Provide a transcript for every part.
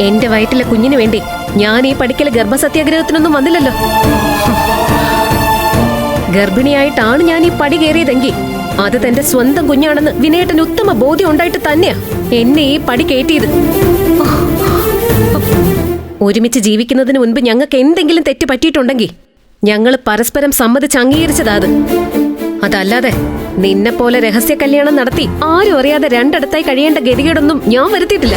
എന്റെ വയറ്റിലെ കുഞ്ഞിന് വേണ്ടി ഞാൻ ഈ പഠിക്കലെ ഗർഭസത്യാഗ്രഹത്തിനൊന്നും വന്നില്ലല്ലോ. ഗർഭിണിയായിട്ടാണ് ഞാൻ ഈ പടി കയറിയതെങ്കിൽ അത് തന്റെ സ്വന്തം കുഞ്ഞാണെന്ന് വിനയേട്ടന് ഉത്തമ ബോധ്യം ഉണ്ടായിട്ട് തന്നെയാ എന്നെ ഈ പടി കയറ്റിയത്. ഒരുമിച്ച് ജീവിക്കുന്നതിന് മുൻപ് ഞങ്ങൾക്ക് എന്തെങ്കിലും തെറ്റ് പറ്റിയിട്ടുണ്ടെങ്കിൽ ഞങ്ങൾ പരസ്പരം സമ്മതിച്ച് അംഗീകരിച്ചതാ അത്. അതല്ലാതെ നിന്നെ പോലെ രഹസ്യ കല്യാണം നടത്തി ആരും അറിയാതെ രണ്ടിടത്തായി കഴിയേണ്ട ഗതികേടൊന്നും ഞാൻ വരുത്തിയിട്ടില്ല.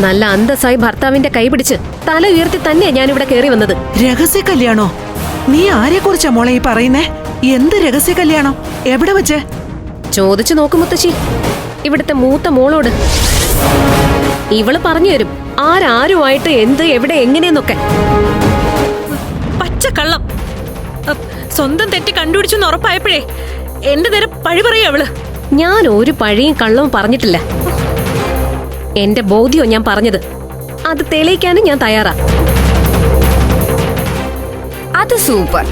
നല്ല അന്തസ്സായി ഭർത്താവിന്റെ കൈ പിടിച്ച് തല ഉയർത്തി തന്നെയാ ഇവിടെ കയറി വന്നത്. രഹസ്യ കല്യാണോ? നീ ആരെ കുറിച്ചാ മോളെ ഈ പറയുന്നേ? എന്ത് രഹസ്യ കല്യാണം? എവിടെ വെച്ച്? ചോദിച്ചു നോക്കും മുത്തശ്ശി. ഇവിടുത്തെ മൂത്ത മോളോട്. ഇവൾ പറഞ്ഞു തരും ആരാരുമായിട്ട് എന്ത് എവിടെ എങ്ങനെയെന്നൊക്കെ. പച്ചക്കള്ളം. സ്വന്തം തെറ്റ് കണ്ടുപിടിച്ചെന്ന് ഉറപ്പായപ്പോഴേ എന്റെ നേരെ പഴി പറയൂ അവൾ? ഞാൻ ഒരു പഴിയും കള്ളവും പറഞ്ഞിട്ടില്ല. എന്റെ ബോധ്യോ ഞാൻ പറഞ്ഞത്? അത് തെളിയിക്കാനും ഞാൻ തയ്യാറാ. അത് സൂപ്പർ.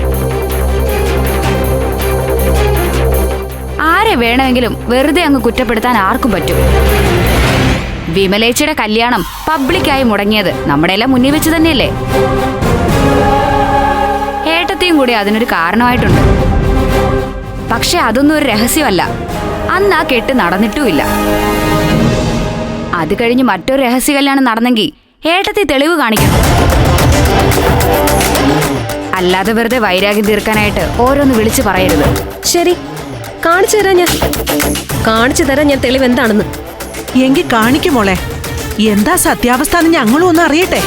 ആരെ വേണമെങ്കിലും വെറുതെ അങ്ങ് കുറ്റപ്പെടുത്താൻ ആർക്കും പറ്റും. വിമലേച്ചയുടെ കല്യാണം പബ്ലിക്കായി മുടങ്ങിയത് നമ്മുടെ എല്ലാം മുന്നിൽ വെച്ച് തന്നെയല്ലേ? ഏട്ടത്തെയും കൂടി അതിനൊരു കാരണമായിട്ടുണ്ട്. പക്ഷെ അതൊന്നും ഒരു രഹസ്യമല്ല. അന്ന് ആ കെട്ട് നടന്നിട്ടുമില്ല. അത് കഴിഞ്ഞ് മറ്റൊരു രഹസ്യ കല്യാണം നടന്നെങ്കിൽ ഏട്ടത്തി തെളിവ് കാണിക്കണം. അല്ലാതെ വെറുതെ വൈരാഗ്യം തീർക്കാനായിട്ട് ഓരോന്ന് വിളിച്ചു പറയരുത്. ശരി കാണിച്ചു തരാം ഞാൻ. കാണിച്ചു തരാം ഞാൻ തെളിവ് എന്താണെന്ന്. എങ്കിൽ കാണിക്കുമോളെ എന്താ സത്യാവസ്ഥ എന്ന് ഞങ്ങളും ഒന്ന് അറിയട്ടെ.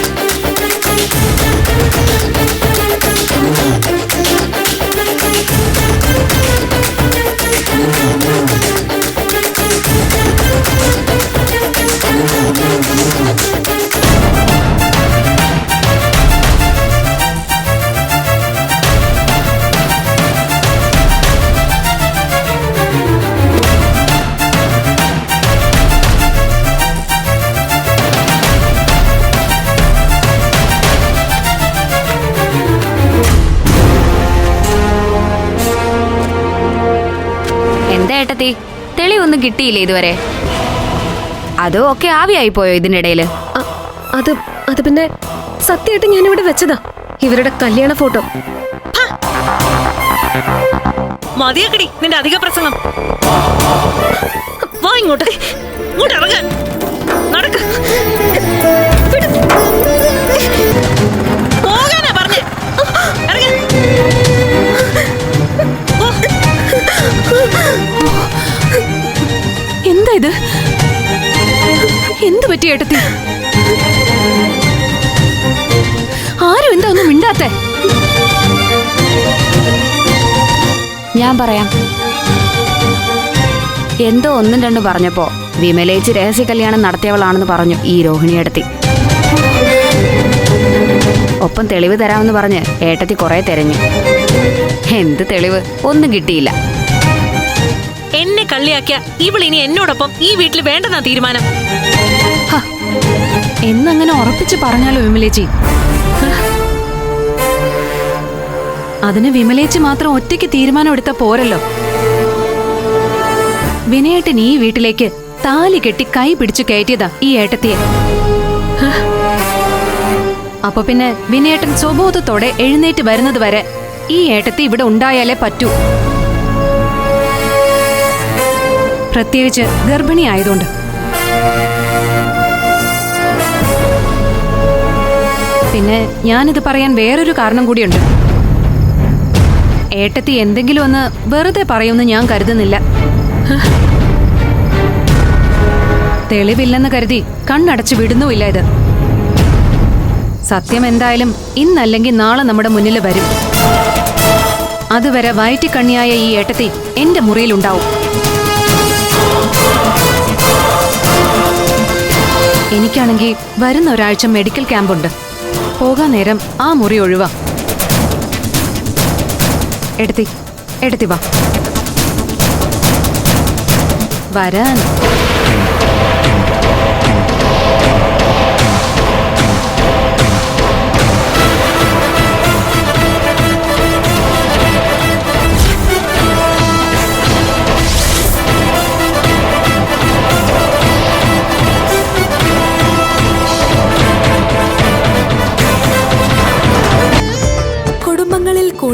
എന്താ ഏട്ടത്തി? തെളിവൊന്നും കിട്ടിയില്ലേ ഇതുവരെ? അതോ ഒക്കെ ആവിയായി പോയോ ഇതിനിടയിൽ? അ- അത് അത് പിന്നെ സത്യമായിട്ട് ഞാനിവിടെ വെച്ചതാ. ഇവരുടെ കല്യാണ ഫോട്ടോ. മതിയാക്കടി നിന്റെ അധിക പ്രസംഗം. വാ ഇങ്ങോട്ട് ഇങ്ങോട്ട് ഇറങ്ങാൻ നടക്ക്. എന്താ ഇത്? എന്ത് പറ്റി ഏട്ടത്തി? ആരും എന്താ ഒന്നും മിണ്ടാത്തെ? ഞാൻ പറയാം. എന്തോ ഒന്നും രണ്ടും പറഞ്ഞപ്പോ വിമലേച്ച് രഹസ്യ കല്യാണം നടത്തിയവളാണെന്ന് പറഞ്ഞു ഈ രോഹിണിയടത്തി ഒപ്പം തെളിവ് തരാമെന്ന് പറഞ്ഞ് ഏട്ടത്തി കുറെ തെരഞ്ഞു. എന്ത് തെളിവ്? ഒന്നും കിട്ടിയില്ല. എന്നെ കള്ളിയാക്കിയ ഇവൾ ഇനി എന്നോടൊപ്പം ഈ വീട്ടിൽ വേണ്ടെന്നാ തീരുമാനം. എന്നങ്ങനെ ഉറപ്പിച്ച് പറഞ്ഞാലോ വിമലേച്ചി. അതിന് വിമലേച്ചി മാത്രം ഒറ്റയ്ക്ക് തീരുമാനം എടുത്ത പോരല്ലോ. വിനയേട്ടൻ ഈ വീട്ടിലേക്ക് താലി കെട്ടി കൈ പിടിച്ചു കയറ്റിയതാ ഈ ഏട്ടത്തിയെ. അപ്പൊ പിന്നെ വിനയേട്ടൻ സ്വബോധത്തോടെ എഴുന്നേറ്റ് വരുന്നത് വരെ ഈ ഏട്ടത്തി ഇവിടെ ഉണ്ടായാലേ പറ്റൂ. പ്രത്യേകിച്ച് ഗർഭിണി ആയതുകൊണ്ട് പിന്നെ ഞാനിത് പറയാൻ വേറൊരു കാരണം കൂടിയുണ്ട്. ഏട്ടത്തി എന്തെങ്കിലും ഒന്ന് വെറുതെ പറയുമെന്ന് ഞാൻ കരുതുന്നില്ല. തെളിവില്ലെന്ന് കരുതി കണ്ണടച്ച് വിടുന്നുമില്ല ഇത്. സത്യം എന്തായാലും ഇന്നല്ലെങ്കിൽ നാളെ നമ്മുടെ മുന്നിൽ വരും. അതുവരെ വയറ്റിക്കണ്ണിയായ ഈ ഏട്ടത്തി എന്റെ മുറിയിലുണ്ടാവും. എനിക്കാണെങ്കിൽ വരുന്ന ഒരാഴ്ച മെഡിക്കൽ ക്യാമ്പുണ്ട് പോകാൻ നേരം ആ മുറി ഒഴിവാ. എടുത്തി എടുത്തി വാ. വരാൻ.